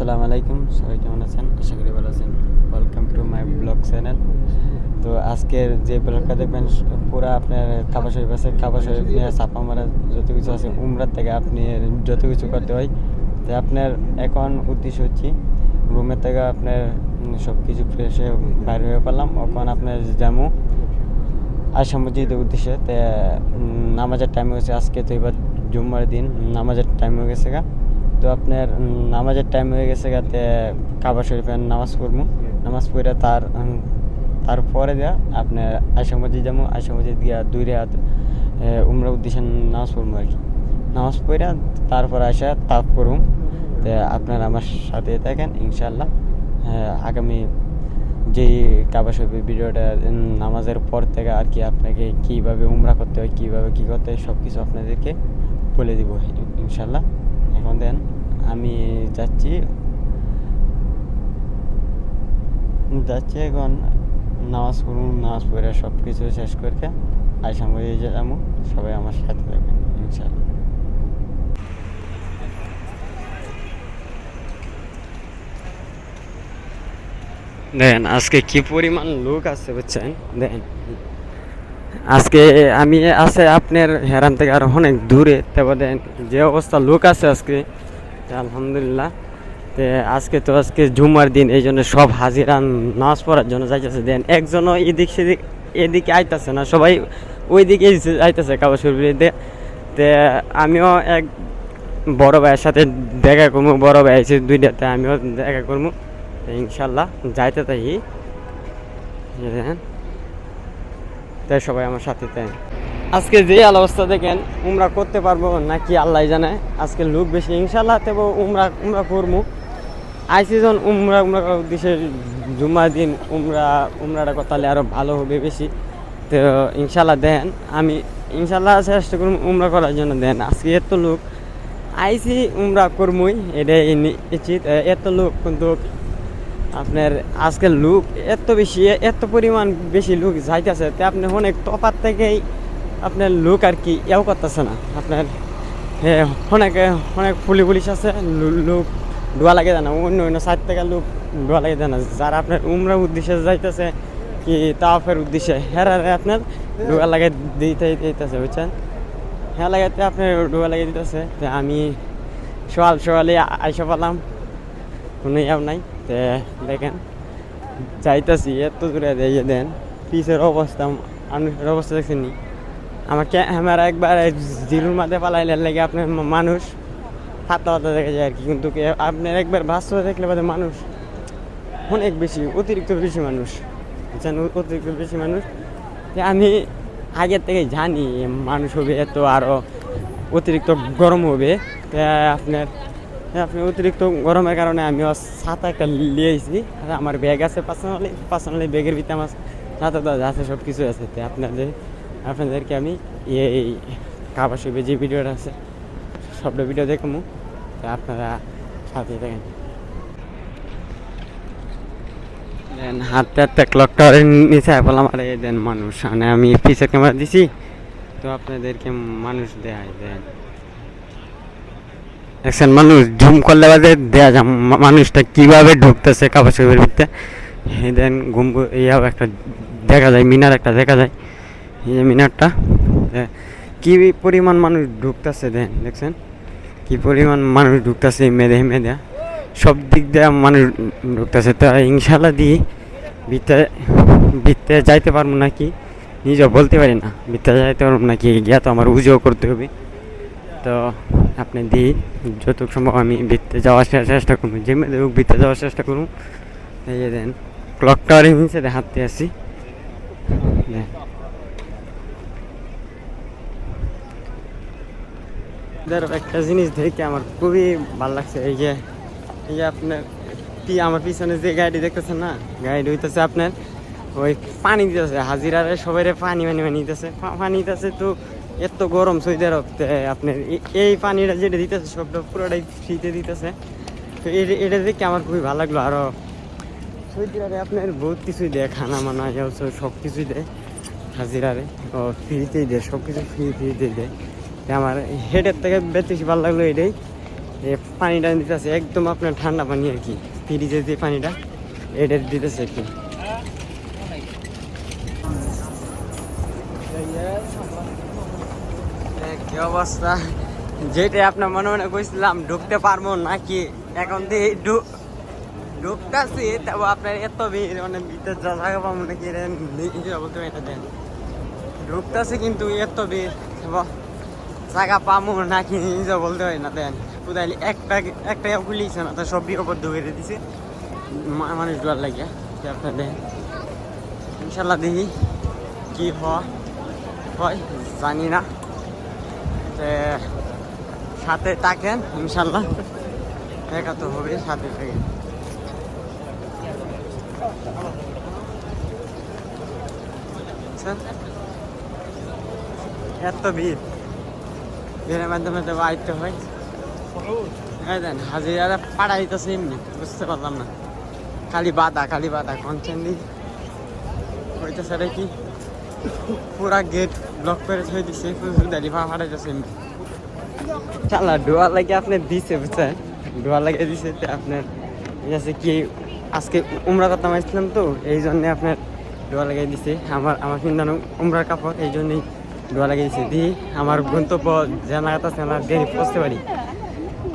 আসসালামু আলাইকুম, সবাই কেমন আছেন? আশা করি ভালো আছেন। Welcome to my blog channel তো আজকের যে ব্লগটা দেখবেন, পুরো আপনার কাবা শরীফ আছে কাবা শরীফ নিয়ে চাপা মারা যত কিছু আছে, উমরার থেকে আপনি যত কিছু করতে হয়। তো আপনার এখন উদ্দেশ্য হচ্ছে, রুমের থেকে আপনার সব কিছু ফ্রেশ হয়ে বাইরে হয়ে পারলাম এখন আপনার যেমন আশা মসজিদের উদ্দেশ্যে, তো নামাজের টাইম হয়েছে আজকে তো এবার জুম্মার দিন, নামাজের টাইম হয়ে গেছে গা। তো আপনার নামাজের টাইম হয়ে গেছে গাতে কাবা শরীফে নামাজ পড়ব নামাজ পড়ে তার তারপরে দেয়া আপনার আশা মসজিদ যাব আশা মসজিদ গিয়া দুই রাত উমরা উদ্দেশ্যে নামাজ পড়ব আর কি। নামাজ পড়ে তারপর আসা তাপ করুম তো আপনারা আমার সাথে থাকেন ইনশাল্লাহ আগামী যেই কাবা শরীফের ভিডিওটা নামাজের পর থেকে আর কি আপনাকে কীভাবে উমরা করতে হয়, কীভাবে কী করতে হয় সব কিছু আপনাদেরকে বলে দিব ইনশাল্লাহ এখন দেন। আমি যাচ্ছি। যাচ্ছি এখন, নামাজ পড়ুন, নামাজ পড়ে সব কিছু শেষ করে আইসা মরে যাব, সবাই আমার সাথে থাকবেন ইনশাল্লাহ দেখেন আজকে কি পরিমাণ লোক আছে বুঝছেন? দেখেন আজকে আমি আছে আপনার হেরান থেকে আর অনেক দূরে, তারপর দেখেন যে অবস্থা লোক আছে আজকে আলহামদুলিল্লাহ। তে আজকে তো আজকে জুমার দিন, এই জন্য সব হাজিরা নামাজ পড়ার জন্য যাইতেছে। দেন একজনও এদিক সেদিক, এদিকে আইতাছে না, সবাই ওই দিকে আইতেছে কাবা শরীফে। তে আমিও এক বড় ভাইয়ের সাথে দেখা করব বড় ভাই আছে দুইটাতে আমিও দেখা করব ইনশাল্লাহ যাইতে তাই তাই সবাই আমার সাথে তাই আজকে যে আল অবস্থা দেখেন, উমরা করতে পারব নাকি আল্লাহ জানে? আজকে লোক বেশি ইনশাল্লাহ তবে উমরা উমরা করব আই সিজন উমরা উমরা করার উদ্দেশ্যে জুম্মার দিন উমরা উমরাটা করতে আরও ভালো হবে বেশি। তো ইনশাল্লাহ দেন, আমি ইনশাল্লাহ চেষ্টা করব উমরা করার জন্য দেন। আজকে এত লোক আইসি উমরা করমুই, এটাই নিশ্চিত। এত লোক কিন্তু আপনার আজকের লোক এত বেশি এত পরিমাণ বেশি লোক যাইতেছে, তে আপনি অনেক তফাত থেকেই আপনার লোক আর কি, এও করতেছে না। আপনার অনেক অনেক পুলি পুলিশ আছে লোক ডোয়া লাগে দেয় না, অন্য অন্য সাইড থেকে লুক ডোয়া লাগে দেয় না। যারা আপনার উমরা উদ্দেশ্যে যাইতেছে কি তাফের উদ্দেশ্যে হেরারে আপনার ডোয়া লাগে দিতে, দিতেছে, বুঝছেন? হ্যাঁ লাগাতে আপনার ডোয়া লাগিয়ে দিতেছে, তো আমি সকাল সকালে আইসা পালাম কোনো ইয়াও নাই, তে দেখেন, যাইতাছি, এত দূরে দিয়ে দেন, পিসের অবস্থা, মানুষের অবস্থা দেখছেন নি। আমার ক্যামেরা একবার জিরুর মাঝে পালাইলে লাগে আপনার মানুষ হাতা হাতা দেখা যায় আর কি। কিন্তু আপনার একবার বাস্তব দেখলে বাদে মানুষ অনেক বেশি, অতিরিক্ত বেশি মানুষ। বুঝছেন? অতিরিক্ত বেশি মানুষ। আমি আগের থেকে জানি মানুষ হবে এত আরও অতিরিক্ত গরম হবে। আপনার আপনি অতিরিক্ত গরমের কারণে আমি ছাতা একটা লিয়েছি। আর আমার ব্যাগ আছে পার্সোনালি পার্সোনালি ব্যাগের ভিতরে আমার ছাতা আছে সব কিছু আছে আপনাদের আপনাদেরকে আমি এই কাবা শরীফে যে ভিডিওটা আছে, সবটা ভিডিও দেখব। আপনারা সাথে দেখেন দেন হাতে হাতে ক্লক টাওয়ারের নিচে বললাম আরে দেন মানুষ। মানে আমি পিসের ক্যামেরা দিছি, তো আপনাদেরকে মানুষ দেয় দেন। দেখছেন, মানুষ ঝুম করলে বাদে দেয়া যায় মানুষটা কীভাবে ঢুকতেছে কাপড় শরীফের ভিতরে? দেন, ঘুম ইয়াও একটা দেখা যায়, মিনার একটা দেখা যায়। এই মিনারটা কি পরিমাণ মানুষ ঢুকতেছে দেন দেখছেন? কি পরিমাণ মানুষ ঢুকতেছে মেদে মেদে। সব দিক দিয়ে মানুষ ঢুকতেছে। তো ইনশাল্লাহ দিয়ে ভিতরে ভিতরে যাইতে পারব নাকি? নিজেও বলতে পারি না, ভিতরে যাইতে পারব নাকি? গিয়া তো আমার উজো করতে হবে। তো আপনি দিই যতটুকু সম্ভব আমি ভিতরে যাওয়ার চেষ্টা করব। যে মেয়েদের ভিতরে যাওয়ার চেষ্টা করুন। এই দেন ক্লক টাওয়ারের নিচে হাঁটতে আসি। এদের একটা জিনিস দেখে আমার খুবই ভালো লাগছে, এই যে এই যে আপনার পি আমার পিছনে যে গাড়ি দেখতেছেন না গাড়ি হইতেছে আপনার ওই পানি দিতেছে, হাজিরারে সবাই পানি পানি পানি দিতেছে পানি দিতেছে তো এত গরম সৌদি আরব আপনার এই পানিটা যেটা দিতেছে সবটা পুরোটাই ফ্রিতে দিতেছে। তো এটা দেখে আমার খুবই ভালো লাগল আরও সৌদি আপনার বহুত কিছুই দেয়, খানা মানা, সব কিছুই দেয় হাজিরারে, ও ফ্রিতেই দেয় সব কিছু ফ্রি, ফ্রিতেই দেয়। আমার হেডের থেকে বেশি ভালো লাগল এটাই। এই পানিটা দিতেছে, একদম আপনার ঠান্ডা পানি আর কি। ফ্রিজের যে পানিটা, এটা দিতেছে কি। অবস্থা? যেটা আপনার মনে মনে কইছিলাম, ঢুকতে পারব নাকি? এখন দিয়ে ঢুক ঢুকতেছি, তবে আপনার এত ভিড় মানে ভিতর যা জায়গা পাবো নাকি বলতে ঢুকতেছি কিন্তু এত ভিড় জায়গা পাবো নাকি নিজে বলতে হয় না, দেন কোথায় একটা একটা খুলিছে না, তো সব বিপদ ধরে দিছে। মানুষ ডর লাগিয়া আপনার দেন? ইনশাল্লাহ দেখি কি হয় হয়, জানি না। সাথে থাকেন, ইনশাল্লাহ। দেখা তো হবে, সাথে থাকেন। এত ভিড়। ভিড়ের মাধ্যমে তো আইতে হয়। দেন হাজিরা পাড়াই তো এমনি, বুঝতে পারলাম না। খালি বাধা খালি বাধা কনসেন দি হইতেছে রে কি? পুরা গেট ব্লক করে থই দিছে দালি পা ফাটাইতেছে এমনি। চালা ডোয়া লাগে আপনি দিছে, বুঝছেন? ডোয়া লাগে দিছে আপনার আছে কি, আজকে উমরা করতে আসছিলাম তো, এই জন্যে আপনার ডোয়া লাগিয়ে দিছে। আমার আমার কিন্তু উমরার কাপড়, এই জন্যই ডোয়া লাগিয়ে দিছে। দি, আমার গন্তব্য জানা কথা আমার দেরি পৌঁছতে পারি।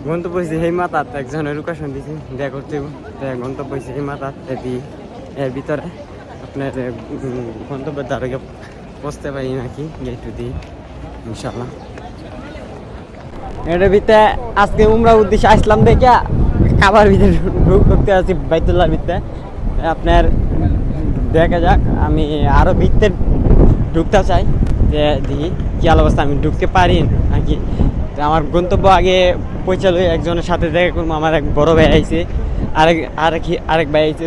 গন্তব্য হয়েছে সেই মাতাত একজনের লোকেশন দিছে দেখা করতে গন্তব্য হয়েছে সেই মাতাত দি, এর ভিতরে আপনার গন্তব্যের দ্বারা পৌঁছতে পারি নাকি গেটু দিই ইনশাল্লাহ এটার ভিতরে আজকে উমরা উদ্দেশ্যে আসলাম দেখে খাবার ভিতরে ঢুক- ঢুকতে আছি বাইতুল্লাহ ভিতরে। আপনার, দেখা যাক, আমি আরও ভিতরে ঢুকতে চাই। দেখি কি অবস্থা, আমি ঢুকতে পারি নাকি? আমার গন্তব্য আগে পৌঁছালো একজনের সাথে দেখা করব। আমার এক বড় ভাই আইছে, আরেক আরেক আরেক ভাই আইছে,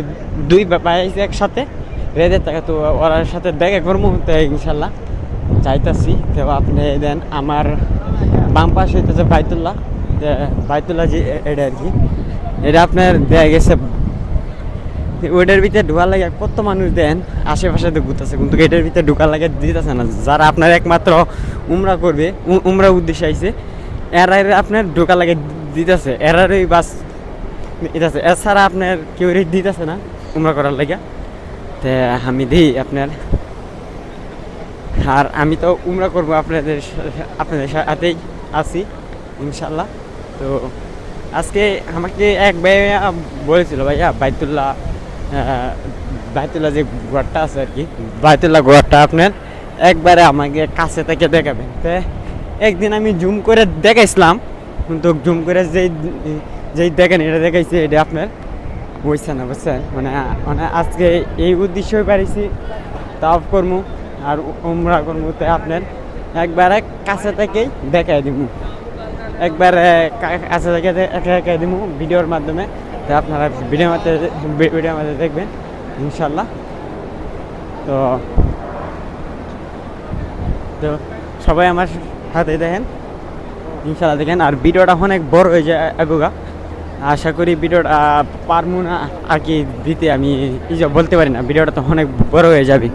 দুই ভাই আইছে একসাথে। রেদের টাকা তো ওর সাথে দেখা করব তো ইনশাল্লাহ। চাইতাছি তো আপনি দেন, আমার বাম পাশে হইতেছে বাইতুল্লাহ বাইতুল্লাহ যে এটা আর কি। এটা আপনার দেয়া গেছে ওইটার ভিতরে ঢোকার লাগে কত মানুষ দেন? আশেপাশে তো ঘুরতেছে, কিন্তু এটার ভিতরে ঢোকার লাগে দিতেছে না। যারা আপনার একমাত্র উমরা করবে উমরা উদ্দেশ্যে আইছে, এরা আপনার ঢোকার লাগে দিতেছে, এরারই বাস দিতেছে। এছাড়া আপনার কেউ রেট দিতেছে না উমরা করার লাগে। তে আমি দিই আপনার। আর আমি তো উমরা করব আপনাদের আপনাদের সাথেই আছি, ইনশাল্লাহ। তো আজকে আমাকে এক ভাইয়া বলেছিল, ভাইয়া বাইতুল্লাহ আহ, বাইতুল্লাহ যে ঘরটা আছে আর কি বাইতুল্লাহ ঘরটা আপনার? একবারে আমাকে কাছে থেকে দেখাবেন। তো একদিন আমি জুম করে দেখাইছিলাম কিন্তু জুম করে যেই যেই দেখেন এটা দেখাইছে এটা আপনার বুঝছে না বুঝছেন? মানে মানে আজকে এই উদ্দেশ্যই পারিছি তাও করব আর উমরা করব তো আপনার একবারে কাছে থেকেই দেখাই দিব একবারে কাছে থেকে একা দিব ভিডিওর মাধ্যমে। তো আপনারা ভিডিওর মধ্যে ভিডিওর মধ্যে দেখবেন ইনশাল্লাহ তো তো সবাই আমার সাথে দেখেন ইনশাল্লাহ দেখেন। আর ভিডিওটা অনেক বড় হয়ে যায় এগোগা আশা করি ভিডিওটা পারব না আর কি দিতে আমি বলতে পারি না, ভিডিওটা তো অনেক বড় হয়ে যাবে।